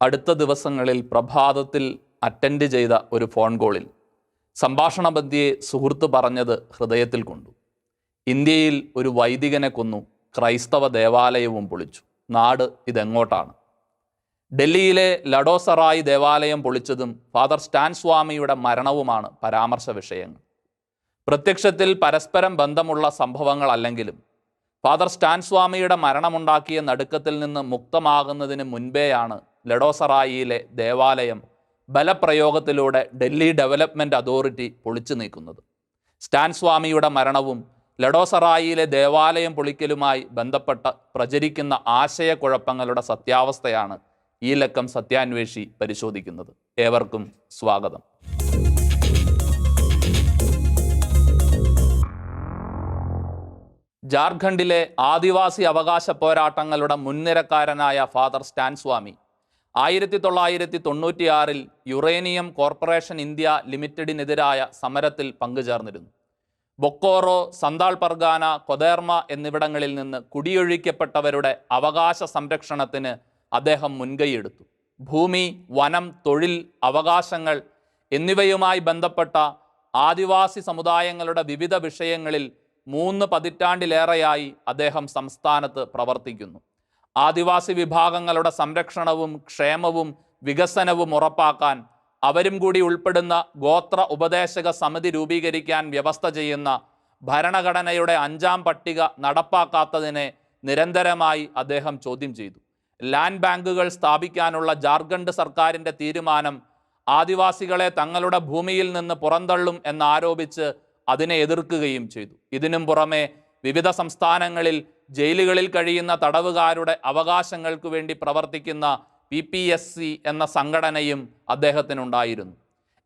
അടുത്ത ദിവസങ്ങളിൽ പ്രഭാതത്തിൽ അറ്റൻഡ് ചെയ്ത ഒരു ഫോൺ കോളിൽ സംഭാഷണബന്ധിയെ സുഹൃത്ത് പറഞ്ഞത് ഹൃദയത്തിൽ കൊണ്ടു. ഇന്ത്യയിൽ ഒരു വൈദികനെ കൊന്നു ക്രൈസ്തവ ദേവാലയവും പൊളിച്ചു. നാട് ഇതെങ്ങോട്ടാണ്? ഡൽഹിയിലെ ലഡോസറായി ദേവാലയം പൊളിച്ചതും ഫാദർ സ്റ്റാൻ സ്വാമിയുടെ മരണവുമാണ് പരാമർശ വിഷയങ്ങൾ. പ്രത്യക്ഷത്തിൽ പരസ്പരം ബന്ധമുള്ള സംഭവങ്ങളല്ലെങ്കിലും ഫാദർ സ്റ്റാൻ സ്വാമിയുടെ മരണമുണ്ടാക്കിയ നടുക്കത്തിൽ നിന്ന് മുക്തമാകുന്നതിന് മുൻപേയാണ് ലഡോസറായിയിലെ ദേവാലയം ബലപ്രയോഗത്തിലൂടെ ഡൽഹി ഡെവലപ്മെന്റ് അതോറിറ്റി പൊളിച്ചു നീക്കുന്നത്. സ്റ്റാൻ സ്വാമിയുടെ മരണവും ലഡോസറായിയിലെ ദേവാലയം പൊളിക്കലുമായി ബന്ധപ്പെട്ട പ്രചരിക്കുന്ന ആശയക്കുഴപ്പങ്ങളുടെ സത്യാവസ്ഥയാണ് ഈ ലക്കം സത്യാന്വേഷി പരിശോധിക്കുന്നത്. ഏവർക്കും സ്വാഗതം. ജാർഖണ്ഡിലെ ആദിവാസി അവകാശ പോരാട്ടങ്ങളുടെ മുൻനിരക്കാരനായ ഫാദർ സ്റ്റാൻ സ്വാമി ആയിരത്തി തൊള്ളായിരത്തി തൊണ്ണൂറ്റിയാറിൽ യുറേനിയം കോർപ്പറേഷൻ ഇന്ത്യ ലിമിറ്റഡിനെതിരായ സമരത്തിൽ പങ്കുചേർന്നിരുന്നു. ബൊക്കോറോ സന്താൾ പർഗാന കൊതേർമ എന്നിവിടങ്ങളിൽ നിന്ന് കുടിയൊഴിക്കപ്പെട്ടവരുടെ അവകാശ സംരക്ഷണത്തിന് അദ്ദേഹം മുൻകൈയെടുത്തു. ഭൂമി വനം തൊഴിൽ അവകാശങ്ങൾ എന്നിവയുമായി ബന്ധപ്പെട്ട ആദിവാസി സമുദായങ്ങളുടെ വിവിധ വിഷയങ്ങളിൽ മൂന്ന് പതിറ്റാണ്ടിലേറെയായി അദ്ദേഹം സംസ്ഥാനത്ത് പ്രവർത്തിക്കുന്നു. ആദിവാസി വിഭാഗങ്ങളുടെ സംരക്ഷണവും ക്ഷേമവും വികസനവും ഉറപ്പാക്കാൻ അവരും കൂടി ഉൾപ്പെടുന്ന ഗോത്ര ഉപദേശക സമിതി രൂപീകരിക്കാൻ വ്യവസ്ഥ ചെയ്യുന്ന ഭരണഘടനയുടെ അഞ്ചാം പട്ടിക നടപ്പാക്കാത്തതിനെ നിരന്തരമായി അദ്ദേഹം ചോദ്യം ചെയ്തു. ലാൻഡ് ബാങ്കുകൾ സ്ഥാപിക്കാനുള്ള ജാർഖണ്ഡ് സർക്കാരിന്റെ തീരുമാനം ആദിവാസികളെ തങ്ങളുടെ ഭൂമിയിൽ നിന്ന് പുറന്തള്ളും എന്നാരോപിച്ച് അതിനെ എതിർക്കുകയും ചെയ്തു. ഇതിനും പുറമെ വിവിധ സംസ്ഥാനങ്ങളിൽ ജയിലുകളിൽ കഴിയുന്ന തടവുകാരുടെ അവകാശങ്ങൾക്ക് വേണ്ടി പ്രവർത്തിക്കുന്ന പി പി എസ് സി എന്ന സംഘടനയും അദ്ദേഹത്തിനുണ്ടായിരുന്നു.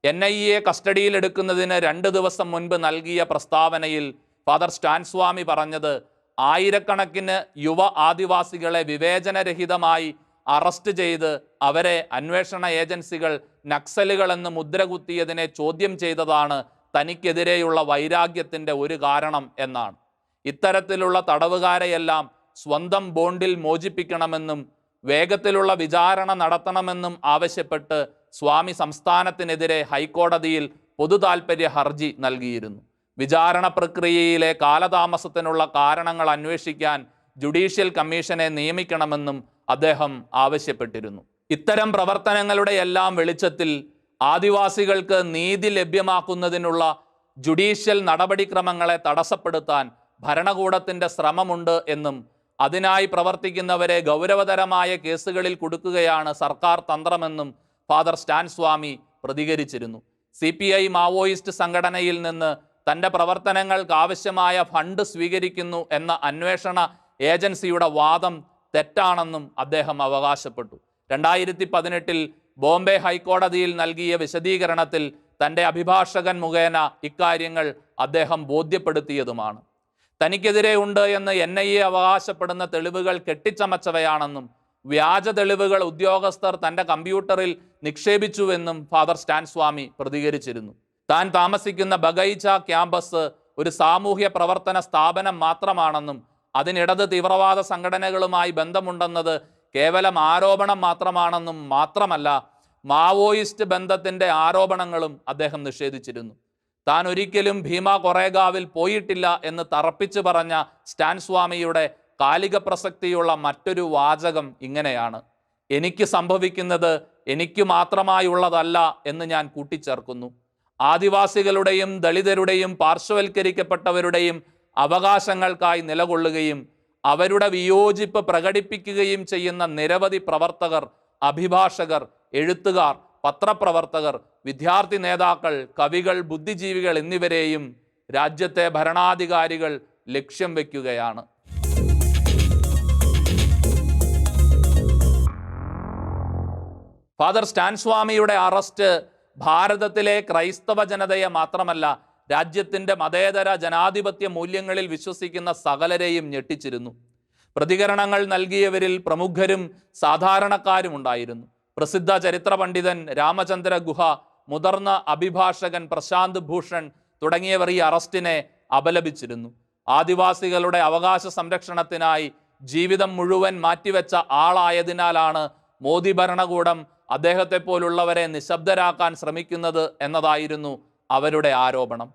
എൻ ഐ എ കസ്റ്റഡിയിലെടുക്കുന്നതിന് രണ്ട് ദിവസം മുൻപ് നൽകിയ പ്രസ്താവനയിൽ ഫാദർ സ്റ്റാൻസ്വാമി പറഞ്ഞത് ആയിരക്കണക്കിന് യുവ ആദിവാസികളെ വിവേചനരഹിതമായി അറസ്റ്റ് ചെയ്ത് അവരെ അന്വേഷണ ഏജൻസികൾ നക്സലുകളെന്ന് മുദ്രകുത്തിയതിനെ ചോദ്യം ചെയ്തതാണ് തനിക്കെതിരെയുള്ള വൈരാഗ്യത്തിന്റെ ഒരു കാരണം എന്നാണ്. ഇത്തരത്തിലുള്ള തടവുകാരെയെല്ലാം സ്വന്തം ബോണ്ടിൽ മോചിപ്പിക്കണമെന്നും വേഗത്തിലുള്ള വിചാരണ നടത്തണമെന്നും ആവശ്യപ്പെട്ട് സ്വാമി സംസ്ഥാനത്തിനെതിരെ ഹൈക്കോടതിയിൽ പൊതുതാൽപര്യ ഹർജി നൽകിയിരുന്നു. വിചാരണ പ്രക്രിയയിലെ കാലതാമസത്തിനുള്ള കാരണങ്ങൾ അന്വേഷിക്കാൻ ജുഡീഷ്യൽ കമ്മീഷനെ നിയമിക്കണമെന്നും അദ്ദേഹം ആവശ്യപ്പെട്ടിരുന്നു. ഇത്തരം പ്രവർത്തനങ്ങളുടെ എല്ലാം വെളിച്ചത്തിൽ ആദിവാസികൾക്ക് നീതി ലഭ്യമാക്കുന്നതിനുള്ള ജുഡീഷ്യൽ നടപടിക്രമങ്ങളെ തടസ്സപ്പെടുത്താൻ ഭരണകൂടത്തിന്റെ ശ്രമമുണ്ട് എന്നും അതിനായി പ്രവർത്തിക്കുന്നവരെ ഗൗരവതരമായ കേസുകളിൽ കൊടുക്കുകയാണ് സർക്കാർ തന്ത്രമെന്നും ഫാദർ സ്റ്റാൻ സ്വാമി പ്രതികരിച്ചിരുന്നു. സി പി ഐ മാവോയിസ്റ്റ് സംഘടനയിൽ നിന്ന് തന്റെ പ്രവർത്തനങ്ങൾക്ക് ആവശ്യമായ ഫണ്ട് സ്വീകരിക്കുന്നു എന്ന അന്വേഷണ ഏജൻസിയുടെ വാദം തെറ്റാണെന്നും അദ്ദേഹം അവകാശപ്പെട്ടു. രണ്ടായിരത്തി പതിനെട്ടിൽ ബോംബെ ഹൈക്കോടതിയിൽ നൽകിയ വിശദീകരണത്തിൽ തന്റെ അഭിഭാഷകൻ മുഖേന ഇക്കാര്യങ്ങൾ അദ്ദേഹം ബോധ്യപ്പെടുത്തിയതുമാണ്. തനിക്കെതിരെ ഉണ്ട് എന്ന് എൻ ഐ എ അവകാശപ്പെടുന്ന തെളിവുകൾ കെട്ടിച്ചമച്ചവയാണെന്നും വ്യാജ തെളിവുകൾ ഉദ്യോഗസ്ഥർ തന്റെ കമ്പ്യൂട്ടറിൽ നിക്ഷേപിച്ചുവെന്നും ഫാദർ സ്റ്റാൻ സ്വാമി പ്രതികരിച്ചിരുന്നു. താൻ താമസിക്കുന്ന ബഗൈച്ച ക്യാമ്പസ് ഒരു സാമൂഹ്യ പ്രവർത്തന സ്ഥാപനം മാത്രമാണെന്നും അതിനിടത് തീവ്രവാദ സംഘടനകളുമായി ബന്ധമുണ്ടെന്നത് കേവലം ആരോപണം മാത്രമാണെന്നും മാത്രമല്ല മാവോയിസ്റ്റ് ബന്ധത്തിന്റെ ആരോപണങ്ങളും അദ്ദേഹം നിഷേധിച്ചിരുന്നു. താൻ ഒരിക്കലും ഭീമ കൊറേഗാവിൽ പോയിട്ടില്ല എന്ന് തറപ്പിച്ചു പറഞ്ഞ സ്റ്റാൻ സ്വാമിയുടെ കാലിക പ്രസക്തിയുള്ള മറ്റൊരു വാചകം ഇങ്ങനെയാണ്. എനിക്ക് സംഭവിക്കുന്നത് എനിക്ക് മാത്രമായുള്ളതല്ല എന്ന് ഞാൻ കൂട്ടിച്ചേർക്കുന്നു. ആദിവാസികളുടെയും ദളിതരുടെയും പാർശ്വവൽക്കരിക്കപ്പെട്ടവരുടെയും അവകാശങ്ങൾക്കായി നിലകൊള്ളുകയും അവരുടെ വിയോജിപ്പ് പ്രകടിപ്പിക്കുകയും ചെയ്യുന്ന നിരവധി പ്രവർത്തകർ അഭിഭാഷകർ എഴുത്തുകാർ പത്രപ്രവർത്തകർ വിദ്യാർത്ഥി നേതാക്കൾ കവികൾ ബുദ്ധിജീവികൾ എന്നിവരെയും രാജ്യത്തെ ഭരണാധികാരികൾ ലക്ഷ്യം വയ്ക്കുകയാണ് ഫാദർ സ്റ്റാൻസ്വാമിയുടെ അറസ്റ്റ് ഭാരതത്തിലെ ക്രൈസ്തവ ജനതയെ മാത്രമല്ല രാജ്യത്തിന്റെ മതേതര ജനാധിപത്യ മൂല്യങ്ങളിൽ വിശ്വസിക്കുന്ന സകലരെയും ഞെട്ടിച്ചിരുന്നു. പ്രതികരണങ്ങൾ നൽകിയവരിൽ പ്രമുഖരും സാധാരണക്കാരും ഉണ്ടായിരുന്നു. പ്രസിദ്ധ ചരിത്ര പണ്ഡിതൻ രാമചന്ദ്ര ഗുഹ മുതിർന്ന അഭിഭാഷകൻ പ്രശാന്ത് ഭൂഷൺ തുടങ്ങിയവർ ഈ അറസ്റ്റിനെ അപലപിച്ചിരുന്നു. ആദിവാസികളുടെ അവകാശ സംരക്ഷണത്തിനായി ജീവിതം മുഴുവൻ മാറ്റിവെച്ച ആളായതിനാലാണ് മോദി ഭരണകൂടം അദ്ദേഹത്തെ പോലുള്ളവരെ നിശബ്ദരാക്കാൻ ശ്രമിക്കുന്നത് എന്നതായിരുന്നു അവരുടെ ആരോപണം.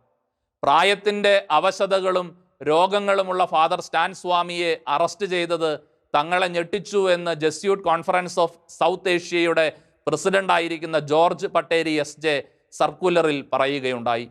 പ്രായത്തിന്റെ അവശതകളും രോഗങ്ങളുമുള്ള ഫാദർ സ്റ്റാൻ സ്വാമിയെ അറസ്റ്റ് ചെയ്തത് തങ്ങളെ ഞെട്ടിച്ചു എന്ന് ജസ്യൂട്ട് കോൺഫറൻസ് ഓഫ് സൗത്ത് ഏഷ്യയുടെ പ്രസിഡന്റായിരിക്കുന്ന ജോർജ് പട്ടേരി എസ് ജെ സർക്കുലറിൽ പറയുകയുണ്ടായി.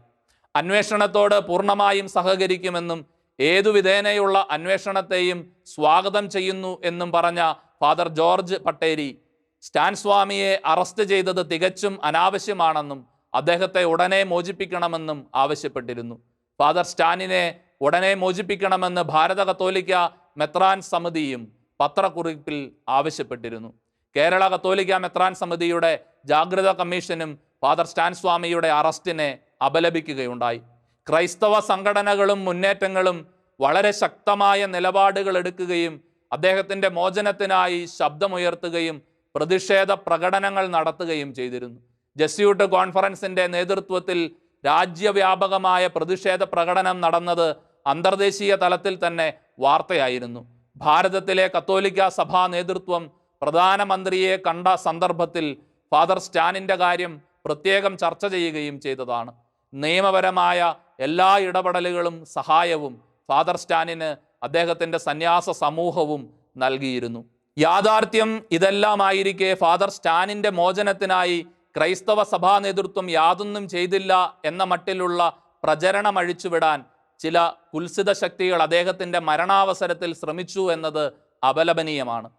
അന്വേഷണത്തോട് പൂർണമായും സഹകരിക്കുമെന്നും ഏതു വിധേനയുള്ള അന്വേഷണത്തെയും സ്വാഗതം ചെയ്യുന്നു എന്നും പറഞ്ഞ ഫാദർ ജോർജ് പട്ടേരി സ്റ്റാൻ സ്വാമിയെ അറസ്റ്റ് ചെയ്തത് തികച്ചും അനാവശ്യമാണെന്നും അദ്ദേഹത്തെ ഉടനെ മോചിപ്പിക്കണമെന്നും ആവശ്യപ്പെട്ടിരുന്നു. ഫാദർ സ്റ്റാനിനെ ഉടനെ മോചിപ്പിക്കണമെന്ന് ഭാരത കത്തോലിക്ക മെത്രാൻ സമിതിയും പത്രക്കുറിപ്പിൽ ആവശ്യപ്പെട്ടിരുന്നു. കേരള കത്തോലിക്ക മെത്രാൻ സമിതിയുടെ ജാഗ്രത കമ്മീഷനും ഫാദർ സ്റ്റാൻ സ്വാമിയുടെ അറസ്റ്റിനെ അപലപിക്കുകയുണ്ടായി. ക്രൈസ്തവ സംഘടനകളും മുന്നേറ്റങ്ങളും വളരെ ശക്തമായ നിലപാടുകൾ എടുക്കുകയും അദ്ദേഹത്തിന്റെ മോചനത്തിനായി ശബ്ദമുയർത്തുകയും പ്രതിഷേധ പ്രകടനങ്ങൾ നടത്തുകയും ചെയ്തിരുന്നു. ജസ്യൂട്ട് കോൺഫറൻസിന്റെ നേതൃത്വത്തിൽ രാജ്യവ്യാപകമായ പ്രതിഷേധ പ്രകടനം നടന്നത് അന്തർദേശീയ തലത്തിൽ തന്നെ വാർത്തയായിരുന്നു. ഭാരതത്തിലെ കത്തോലിക്ക സഭാ നേതൃത്വം പ്രധാനമന്ത്രിയെ കണ്ട സന്ദർഭത്തിൽ ഫാദർ സ്റ്റാനിന്റെ കാര്യം പ്രത്യേകം ചർച്ച ചെയ്യുകയും ചെയ്തതാണ്. നിയമപരമായ എല്ലാ ഇടപെടലുകളും സഹായവും ഫാദർ സ്റ്റാനിന് അദ്ദേഹത്തിന്റെ സന്യാസ സമൂഹവും നൽകിയിരുന്നു. യാഥാർത്ഥ്യം ഇതെല്ലാമായിരിക്കെ ഫാദർ സ്റ്റാനിന്റെ മോചനത്തിനായി ക്രൈസ്തവ സഭാ നേതൃത്വം യാതൊന്നും ചെയ്തില്ല എന്ന മട്ടിലുള്ള പ്രചരണം അഴിച്ചുവിടാൻ ചില കുൽസിത ശക്തികൾ അദ്ദേഹത്തിന്റെ മരണാവസരത്തിൽ ശ്രമിച്ചു എന്നത് അപലപനീയമാണ്.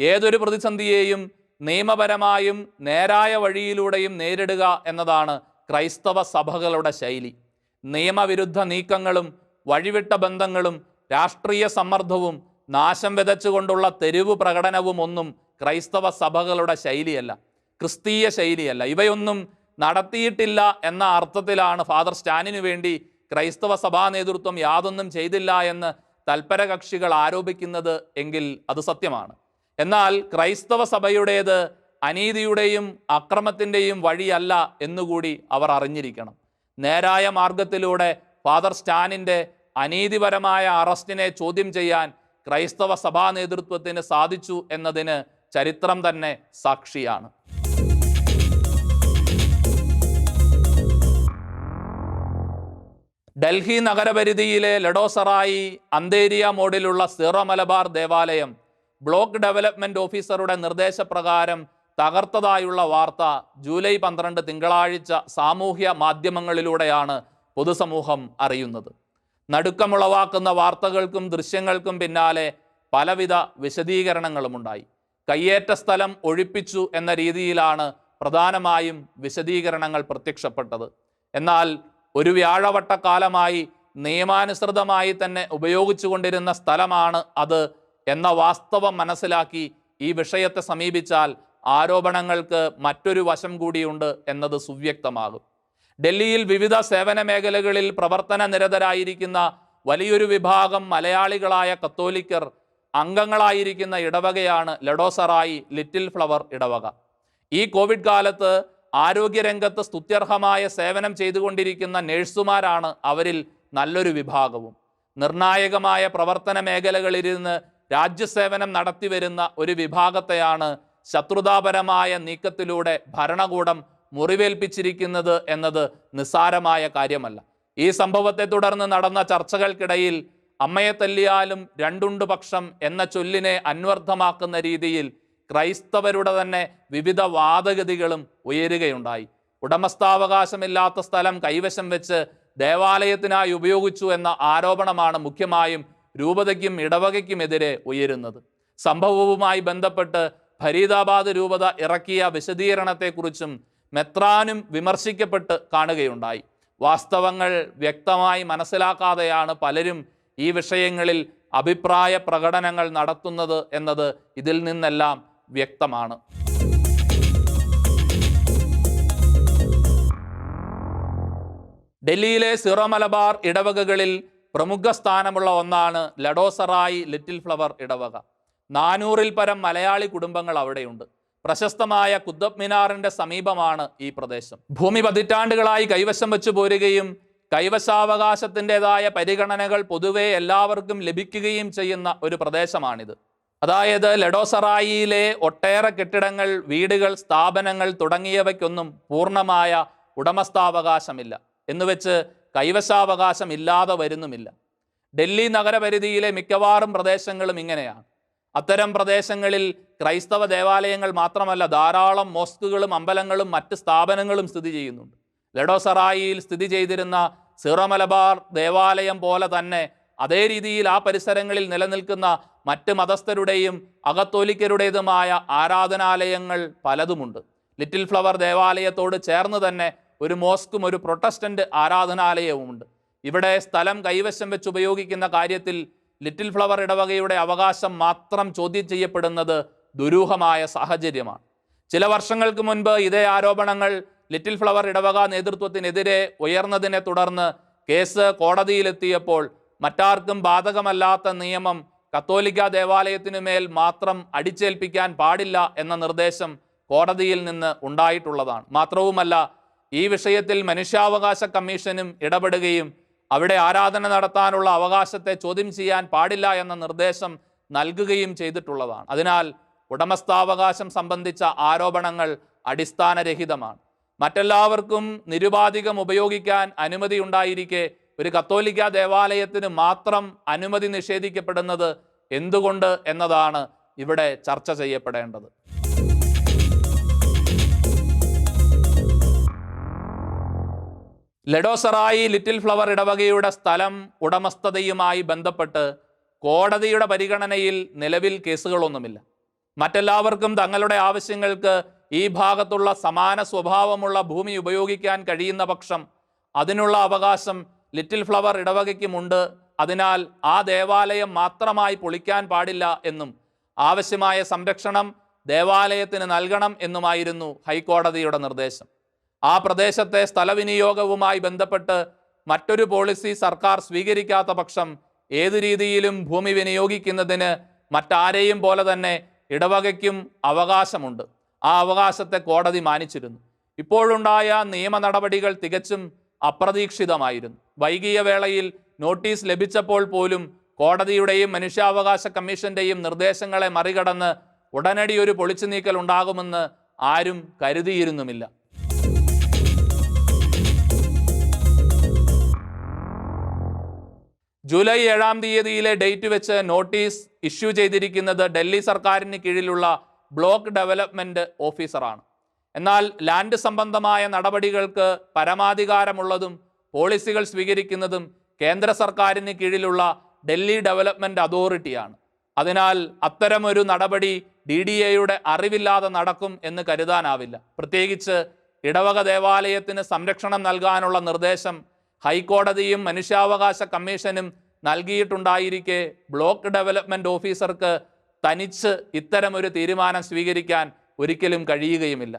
ഏതൊരു പ്രതിസന്ധിയെയും നിയമപരമായും നേരായ വഴിയിലൂടെയും നേരിടുക എന്നതാണ് ക്രൈസ്തവ സഭകളുടെ ശൈലി. നിയമവിരുദ്ധ നീക്കങ്ങളും വഴിവിട്ട ബന്ധങ്ങളും രാഷ്ട്രീയ സമ്മർദ്ദവും നാശം വിതച്ചുകൊണ്ടുള്ള തെരുവ് പ്രകടനവും ഒന്നും ക്രൈസ്തവ സഭകളുടെ ശൈലിയല്ല. ക്രിസ്തീയ ശൈലിയല്ല. ഇവയൊന്നും നടത്തിയിട്ടില്ല എന്ന അർത്ഥത്തിലാണ് ഫാദർ സ്റ്റാനിനു വേണ്ടി ക്രൈസ്തവ സഭാ നേതൃത്വം യാതൊന്നും ചെയ്തില്ല എന്ന് തൽപര കക്ഷികൾ ആരോപിക്കുന്നത് എങ്കിൽ അത് സത്യമാണ്. എന്നാൽ ക്രൈസ്തവ സഭയുടേത് അനീതിയുടെയും അക്രമത്തിന്റെയും വഴിയല്ല എന്നുകൂടി അവർ അറിഞ്ഞിരിക്കണം. നേരായ മാർഗത്തിലൂടെ ഫാദർ സ്റ്റാനിന്റെ അനീതിപരമായ അറസ്റ്റിനെ ചോദ്യം ചെയ്യാൻ ക്രൈസ്തവ സഭാ നേതൃത്വത്തിന് സാധിച്ചു എന്നതിന് ചരിത്രം തന്നെ സാക്ഷിയാണ്. ഡൽഹി നഗരപരിധിയിലെ ലഡോസറായി അന്തേരിയ മോഡിലുള്ള സീറോ മലബാർ ദേവാലയം ബ്ലോക്ക് ഡെവലപ്മെന്റ് ഓഫീസറുടെ നിർദ്ദേശപ്രകാരം തകർത്തതായുള്ള വാർത്ത ജൂലൈ പന്ത്രണ്ട് തിങ്കളാഴ്ച സാമൂഹ്യ മാധ്യമങ്ങളിലൂടെയാണ് പൊതുസമൂഹം അറിയുന്നത്. നടുക്കമുളവാക്കുന്ന വാർത്തകൾക്കും ദൃശ്യങ്ങൾക്കും പിന്നാലെ പലവിധ വിശദീകരണങ്ങളുമുണ്ടായി കയ്യേറ്റ സ്ഥലം ഒഴിപ്പിച്ചു എന്ന രീതിയിലാണ് പ്രധാനമായും വിശദീകരണങ്ങൾ പ്രത്യക്ഷപ്പെട്ടത്. എന്നാൽ ഒരു വ്യാഴവട്ടക്കാലമായി നിയമാനുസൃതമായി തന്നെ ഉപയോഗിച്ചുകൊണ്ടിരുന്ന സ്ഥലമാണ് അത് എന്ന വാസ്തവം മനസ്സിലാക്കി ഈ വിഷയത്തെ സമീപിച്ചാൽ ആരോപണങ്ങൾക്ക് മറ്റൊരു വശം കൂടിയുണ്ട് എന്നത് സുവ്യക്തമാകും. ഡൽഹിയിൽ വിവിധ സേവന മേഖലകളിൽ പ്രവർത്തന നിരതരായിരിക്കുന്ന വലിയൊരു വിഭാഗം മലയാളികളായ കത്തോലിക്കർ അംഗങ്ങളായിരിക്കുന്ന ഇടവകയാണ് ലഡോസറായി ലിറ്റിൽ ഫ്ലവർ ഇടവക. ഈ കോവിഡ് കാലത്ത് ആരോഗ്യരംഗത്ത് സ്തുത്യർഹമായ സേവനം ചെയ്തുകൊണ്ടിരിക്കുന്ന നഴ്സുമാരാണ് അവരിൽ നല്ലൊരു വിഭാഗവും. നിർണായകമായ പ്രവർത്തന മേഖലകളിലിരുന്ന് രാജ്യസേവനം നടത്തിവരുന്ന ഒരു വിഭാഗത്തെയാണ് ശത്രുതാപരമായ നീക്കത്തിലൂടെ ഭരണകൂടം മുറിവേൽപ്പിച്ചിരിക്കുന്നത് എന്നത് നിസ്സാരമായ കാര്യമല്ല. ഈ സംഭവത്തെ തുടർന്ന് നടന്ന ചർച്ചകൾക്കിടയിൽ അമ്മയെ തല്ലിയാലും രണ്ടുണ്ടുപക്ഷം എന്ന ചൊല്ലിനെ അന്വർത്ഥമാക്കുന്ന രീതിയിൽ ക്രൈസ്തവരുടെ തന്നെ വിവിധ വാദഗതികളും ഉയരുകയുണ്ടായി. ഉടമസ്ഥാവകാശമില്ലാത്ത സ്ഥലം കൈവശം വെച്ച് ദേവാലയത്തിനായി ഉപയോഗിച്ചു എന്ന ആരോപണമാണ് മുഖ്യമായും രൂപതയ്ക്കും ഇടവകയ്ക്കുമെതിരെ ഉയരുന്നത്. സംഭവവുമായി ബന്ധപ്പെട്ട് ഫരീദാബാദ് രൂപത ഇറക്കിയ വിശദീകരണത്തെക്കുറിച്ചും മെത്രാനും വിമർശിക്കപ്പെട്ട് കാണുകയുണ്ടായി. വാസ്തവങ്ങൾ വ്യക്തമായി മനസ്സിലാക്കാതെയാണ് പലരും ഈ വിഷയങ്ങളിൽ അഭിപ്രായ പ്രകടനങ്ങൾ നടത്തുന്നത് എന്നത് ഇതിൽ നിന്നെല്ലാം വ്യക്തമാണ്. ഡൽഹിയിലെ സിറോ മലബാർ ഇടവകകളിൽ പ്രമുഖ സ്ഥാനമുള്ള ഒന്നാണ് ലഡോസറായി ലിറ്റിൽ ഫ്ലവർ ഇടവക. നാനൂറിൽ പരം മലയാളി കുടുംബങ്ങൾ അവിടെയുണ്ട്. പ്രശസ്തമായ കുത്തബ് മിനാറിന്റെ സമീപമാണ് ഈ പ്രദേശം. ഭൂമി പതിറ്റാണ്ടുകളായി കൈവശം വെച്ചു പോരുകയും കൈവശാവകാശത്തിന്റെതായ പരിഗണനകൾ പൊതുവെ എല്ലാവർക്കും ലഭിക്കുകയും ചെയ്യുന്ന ഒരു പ്രദേശമാണിത്. അതായത് ലഡോസറായിയിലെ ഒട്ടേറെ കെട്ടിടങ്ങൾ വീടുകൾ സ്ഥാപനങ്ങൾ തുടങ്ങിയവയ്ക്കൊന്നും പൂർണമായ ഉടമസ്ഥാവകാശമില്ല. എന്നുവെച്ച് കൈവശാവകാശം ഇല്ലാതെ വരുന്നുമില്ല. ഡൽഹി നഗരപരിധിയിലെ മിക്കവാറും പ്രദേശങ്ങളും ഇങ്ങനെയാണ്. അത്തരം പ്രദേശങ്ങളിൽ ക്രൈസ്തവ ദേവാലയങ്ങൾ മാത്രമല്ല ധാരാളം മോസ്കുകളും അമ്പലങ്ങളും മറ്റ് സ്ഥാപനങ്ങളും സ്ഥിതി ചെയ്യുന്നുണ്ട്. ലഡോസറായിയിൽ സ്ഥിതി ചെയ്തിരുന്ന സിറമലബാർ മലബാർ ദേവാലയം പോലെ തന്നെ അതേ രീതിയിൽ ആ പരിസരങ്ങളിൽ നിലനിൽക്കുന്ന മറ്റ് മതസ്ഥരുടെയും അകത്തോലിക്കരുടേതുമായ ആരാധനാലയങ്ങൾ പലതുമുണ്ട്. ലിറ്റിൽ ഫ്ലവർ ദേവാലയത്തോട് ചേർന്ന് തന്നെ ഒരു മോസ്കും ഒരു പ്രൊട്ടസ്റ്റന്റ് ആരാധനാലയവുമുണ്ട്. ഇവിടെ സ്ഥലം കൈവശം വെച്ച് ഉപയോഗിക്കുന്ന കാര്യത്തിൽ ലിറ്റിൽ ഫ്ലവർ ഇടവകയുടെ അവകാശം മാത്രം ചോദ്യം ചെയ്യപ്പെടുന്നത് ദുരൂഹമായ സാഹചര്യമാണ്. ചില വർഷങ്ങൾക്ക് മുൻപ് ഇതേ ആരോപണങ്ങൾ ലിറ്റിൽ ഫ്ലവർ ഇടവക നേതൃത്വത്തിനെതിരെ ഉയർന്നതിനെ തുടർന്ന് കേസ് കോടതിയിലെത്തിയപ്പോൾ മറ്റാർക്കും ബാധകമല്ലാത്ത നിയമം കത്തോലിക്ക ദേവാലയത്തിനു മേൽ മാത്രം അടിച്ചേൽപ്പിക്കാൻ പാടില്ല എന്ന നിർദ്ദേശം കോടതിയിൽ നിന്ന് ഉണ്ടായിട്ടുള്ളതാണ്. മാത്രവുമല്ല ഈ വിഷയത്തിൽ മനുഷ്യാവകാശ കമ്മീഷനും ഇടപെടുകയും അവിടെ ആരാധന നടത്താനുള്ള അവകാശത്തെ ചോദ്യം ചെയ്യാൻ പാടില്ല എന്ന നിർദ്ദേശം നൽകുകയും ചെയ്തിട്ടുള്ളതാണ്. അതിനാൽ ഉടമസ്ഥാവകാശം സംബന്ധിച്ച ആരോപണങ്ങൾ അടിസ്ഥാനരഹിതമാണ്. മറ്റെല്ലാവർക്കും നിരുപാധികം ഉപയോഗിക്കാൻ അനുമതി ഉണ്ടായിരിക്കെ ഒരു കത്തോലിക്ക ദേവാലയത്തിന് മാത്രം അനുമതി നിഷേധിക്കപ്പെടുന്നത് എന്തുകൊണ്ട് എന്നതാണ് ഇവിടെ ചർച്ച ചെയ്യപ്പെടേണ്ടത്. ലഡോസറായി ലിറ്റിൽ ഫ്ലവർ ഇടവകയുടെ സ്ഥലം ഉടമസ്ഥതയുമായി ബന്ധപ്പെട്ട് കോടതിയുടെ പരിഗണനയിൽ നിലവിൽ കേസുകളൊന്നുമില്ല. മറ്റെല്ലാവർക്കും തങ്ങളുടെ ആവശ്യങ്ങൾക്ക് ഈ ഭാഗത്തുള്ള സമാന സ്വഭാവമുള്ള ഭൂമി ഉപയോഗിക്കാൻ കഴിയുന്ന പക്ഷം അതിനുള്ള അവകാശം ലിറ്റിൽ ഫ്ലവർ ഇടവകയ്ക്കുമുണ്ട്. അതിനാൽ ആ ദേവാലയം മാത്രമായി പൊളിക്കാൻ പാടില്ല എന്നും ആവശ്യമായ സംരക്ഷണം ദേവാലയത്തിന് നൽകണം എന്നുമായിരുന്നു ഹൈക്കോടതിയുടെ നിർദ്ദേശം. ആ പ്രദേശത്തെ സ്ഥലവിനിയോഗവുമായി ബന്ധപ്പെട്ട് മറ്റൊരു പോളിസി സർക്കാർ സ്വീകരിക്കാത്ത പക്ഷം ഏതു രീതിയിലും ഭൂമി വിനിയോഗിക്കുന്നതിന് മറ്റാരെയും പോലെ തന്നെ ഇടവകയ്ക്കും അവകാശമുണ്ട്. ആ അവകാശത്തെ കോടതി മാനിച്ചിരുന്നു. ഇപ്പോഴുണ്ടായ നിയമ നടപടികൾ തികച്ചും അപ്രതീക്ഷിതമായിരുന്നു. വൈകിയ വേളയിൽ നോട്ടീസ് ലഭിച്ചപ്പോൾ പോലും കോടതിയുടെയും മനുഷ്യാവകാശ കമ്മീഷന്റെയും നിർദ്ദേശങ്ങളെ മറികടന്ന് ഉടനടി ഒരു പൊളിച്ചു നീക്കൽ ഉണ്ടാകുമെന്ന് ആരും കരുതിയിരുന്നുമില്ല. ജൂലൈ ഏഴാം തീയതിയിലെ ഡേറ്റ് വെച്ച് നോട്ടീസ് ഇഷ്യൂ ചെയ്തിരിക്കുന്നത് ഡൽഹി സർക്കാരിന് കീഴിലുള്ള ബ്ലോക്ക് ഡെവലപ്മെന്റ് ഓഫീസറാണ്. എന്നാൽ ലാൻഡ് സംബന്ധമായ നടപടികൾക്ക് പരമാധികാരമുള്ളതും പോളിസികൾ സ്വീകരിക്കുന്നതും കേന്ദ്ര സർക്കാരിന് കീഴിലുള്ള ഡൽഹി ഡെവലപ്മെന്റ് അതോറിറ്റിയാണ്. അതിനാൽ അത്തരമൊരു നടപടി ഡി ഡി എയുടെ അറിവില്ലാതെ നടക്കും എന്ന് കരുതാനാവില്ല. പ്രത്യേകിച്ച് ഇടവക ദേവാലയത്തിന് സംരക്ഷണം നൽകാനുള്ള നിർദ്ദേശം ഹൈക്കോടതിയും മനുഷ്യാവകാശ കമ്മീഷനും നൽകിയിട്ടുണ്ടായിരിക്കെ ബ്ലോക്ക് ഡെവലപ്മെന്റ് ഓഫീസർക്ക് തനിച്ച് ഇത്തരമൊരു തീരുമാനം സ്വീകരിക്കാൻ ഒരിക്കലും കഴിയുകയുമില്ല.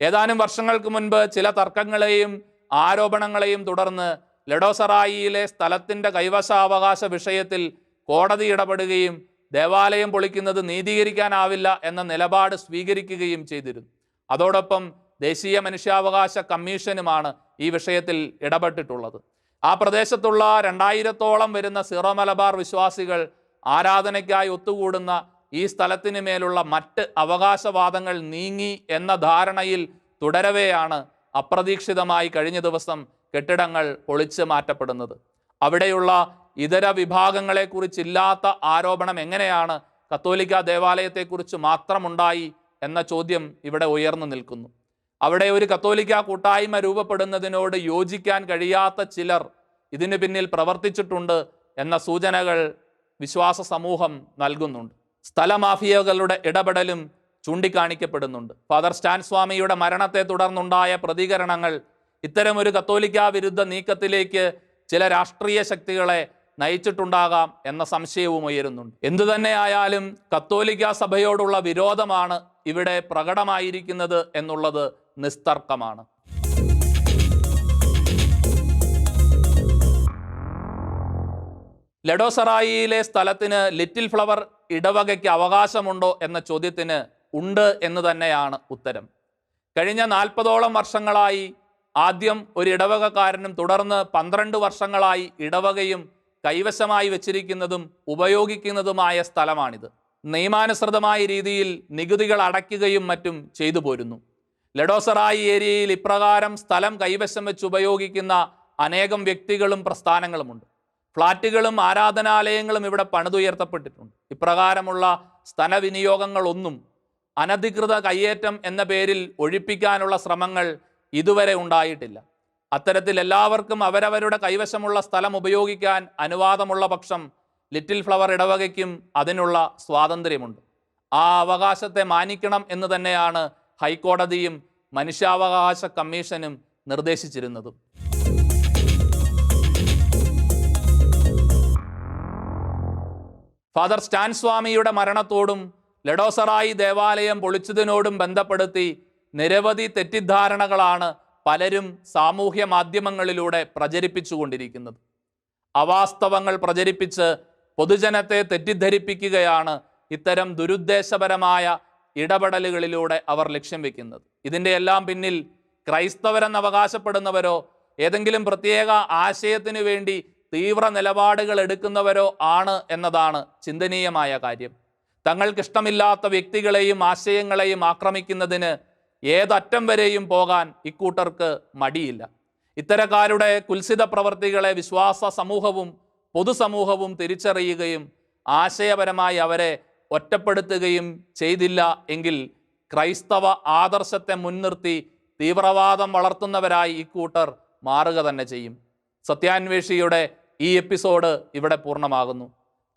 ഏതാനും വർഷങ്ങൾക്ക് മുൻപ് ചില തർക്കങ്ങളെയും ആരോപണങ്ങളെയും തുടർന്ന് ലഡോസറായിയിലെ സ്ഥലത്തിന്റെ കൈവശാവകാശ വിഷയത്തിൽ കോടതി ഇടപെടുകയും ദേവാലയം പൊളിക്കുന്നത് നീതീകരിക്കാനാവില്ല എന്ന നിലപാട് സ്വീകരിക്കുകയും ചെയ്തിരുന്നു. അതോടൊപ്പം ദേശീയ മനുഷ്യാവകാശ കമ്മീഷനുമാണ് ഈ വിഷയത്തിൽ ഇടപെട്ടിട്ടുള്ളത്. ആ പ്രദേശത്തുള്ള രണ്ടായിരത്തോളം വരുന്ന സിറോ മലബാർ വിശ്വാസികൾ ആരാധനയ്ക്കായി ഒത്തുകൂടുന്ന ഈ സ്ഥലത്തിന് മേലുള്ള മറ്റ് അവകാശവാദങ്ങൾ നീങ്ങി എന്ന ധാരണയിൽ തുടരവെയാണ് അപ്രതീക്ഷിതമായി കഴിഞ്ഞ ദിവസം കെട്ടിടങ്ങൾ പൊളിച്ച് മാറ്റപ്പെടുന്നത്. അവിടെയുള്ള ഇതര വിഭാഗങ്ങളെക്കുറിച്ചില്ലാത്ത ആരോപണം എങ്ങനെയാണ് കത്തോലിക്ക ദേവാലയത്തെക്കുറിച്ച് മാത്രമുണ്ടായി എന്ന ചോദ്യം ഇവിടെ ഉയർന്നു നിൽക്കുന്നു. അവിടെ ഒരു കത്തോലിക്ക കൂട്ടായ്മ രൂപപ്പെടുന്നതിനോട് യോജിക്കാൻ കഴിയാത്ത ചിലർ ഇതിനു പിന്നിൽ പ്രവർത്തിച്ചിട്ടുണ്ട് എന്ന സൂചനകൾ വിശ്വാസ സമൂഹം നൽകുന്നുണ്ട്. സ്ഥലമാഫിയകളുടെ ഇടപെടലും ചൂണ്ടിക്കാണിക്കപ്പെടുന്നുണ്ട്. ഫാദർ സ്റ്റാൻ സ്വാമിയുടെ മരണത്തെ തുടർന്നുണ്ടായ പ്രതികരണങ്ങൾ ഇത്തരമൊരു കത്തോലിക്ക വിരുദ്ധ നീക്കത്തിലേക്ക് ചില രാഷ്ട്രീയ ശക്തികളെ നയിച്ചിട്ടുണ്ടാകാം എന്ന സംശയവും ഉയരുന്നുണ്ട്. എന്തു തന്നെയായാലും കത്തോലിക്ക സഭയോടുള്ള വിരോധമാണ് ഇവിടെ പ്രകടമായിരിക്കുന്നത് എന്നുള്ളത് നിസ്തർക്കമാണ്. ലഡോസറായിയിലെ സ്ഥലത്തിന് ലിറ്റിൽ ഫ്ലവർ ഇടവകയ്ക്ക് അവകാശമുണ്ടോ എന്ന ചോദ്യത്തിന് ഉണ്ട് എന്ന് തന്നെയാണ് ഉത്തരം. കഴിഞ്ഞ നാൽപ്പതോളം വർഷങ്ങളായി ആദ്യം ഒരു ഇടവകക്കാരനും തുടർന്ന് പന്ത്രണ്ട് വർഷങ്ങളായി ഇടവകയും കൈവശമായി വച്ചിരിക്കുന്നതും ഉപയോഗിക്കുന്നതുമായ സ്ഥലമാണിത്. നിയമാനുസൃതമായ രീതിയിൽ നികുതികൾ അടയ്ക്കുകയും മറ്റും ചെയ്തു പോരുന്നു. ലഡോസറായി ഏരിയയിൽ ഇപ്രകാരം സ്ഥലം കൈവശം വെച്ച് ഉപയോഗിക്കുന്ന അനേകം വ്യക്തികളും പ്രസ്ഥാനങ്ങളുമുണ്ട്. ഫ്ളാറ്റുകളും ആരാധനാലയങ്ങളും ഇവിടെ പണിതുയർത്തപ്പെട്ടിട്ടുണ്ട്. ഇപ്രകാരമുള്ള സ്ഥലവിനിയോഗങ്ങളൊന്നും അനധികൃത കയ്യേറ്റം എന്ന പേരിൽ ഒഴിപ്പിക്കാനുള്ള ശ്രമങ്ങൾ ഇതുവരെ ഉണ്ടായിട്ടില്ല. അത്തരത്തിൽ എല്ലാവർക്കും അവരവരുടെ കൈവശമുള്ള സ്ഥലം ഉപയോഗിക്കാൻ അനുവാദമുള്ള പക്ഷം ലിറ്റിൽ ഫ്ലവർ ഇടവകയ്ക്കും അതിനുള്ള സ്വാതന്ത്ര്യമുണ്ട്. ആ അവകാശത്തെ മാനിക്കണം എന്ന് തന്നെയാണ് ഹൈക്കോടതിയും മനുഷ്യാവകാശ കമ്മീഷനും നിർദ്ദേശിച്ചിരുന്നതും. ഫാദർ സ്റ്റാൻ സ്വാമിയുടെ മരണത്തോടും ലഡോസറായി ദേവാലയം പൊളിച്ചതിനോടും ബന്ധപ്പെടുത്തി നിരവധി തെറ്റിദ്ധാരണകളാണ് പലരും സാമൂഹ്യ മാധ്യമങ്ങളിലൂടെ പ്രചരിപ്പിച്ചുകൊണ്ടിരിക്കുന്നത്. അവാസ്തവങ്ങൾ പ്രചരിപ്പിച്ച് പൊതുജനത്തെ തെറ്റിദ്ധരിപ്പിക്കുകയാണ് ഇത്തരം ദുരുദ്ദേശപരമായ ഇടപെടലുകളിലൂടെ അവർ ലക്ഷ്യം വെക്കുന്നത്. ഇതിന്റെ എല്ലാം പിന്നിൽ ക്രൈസ്തവരെന്ന് അവകാശപ്പെടുന്നവരോ ഏതെങ്കിലും പ്രത്യേക ആശയത്തിനു വേണ്ടി തീവ്ര നിലപാടുകൾ എടുക്കുന്നവരോ ആണ് എന്നതാണ് ചിന്തനീയമായ കാര്യം. തങ്ങൾക്കിഷ്ടമില്ലാത്ത വ്യക്തികളെയും ആശയങ്ങളെയും ആക്രമിക്കുന്നതിന് ഏതറ്റം വരെയും പോകാൻ ഇക്കൂട്ടർക്ക് മടിയില്ല. ഇത്തരക്കാരുടെ കുൽസിത പ്രവർത്തികളെ വിശ്വാസ സമൂഹവും പൊതുസമൂഹവും തിരിച്ചറിയുകയും ആശയപരമായി അവരെ ഒറ്റപ്പെടുത്തുകയും ചെയ്തില്ല എങ്കിൽ ക്രൈസ്തവ ആദർശത്തെ മുൻനിർത്തി തീവ്രവാദം വളർത്തുന്നവരായി ഇക്കൂട്ടർ മാറുക തന്നെ ചെയ്യും. സത്യാന്വേഷിയുടെ ഈ എപ്പിസോഡ് ഇവിടെ പൂർണമാകുന്നു.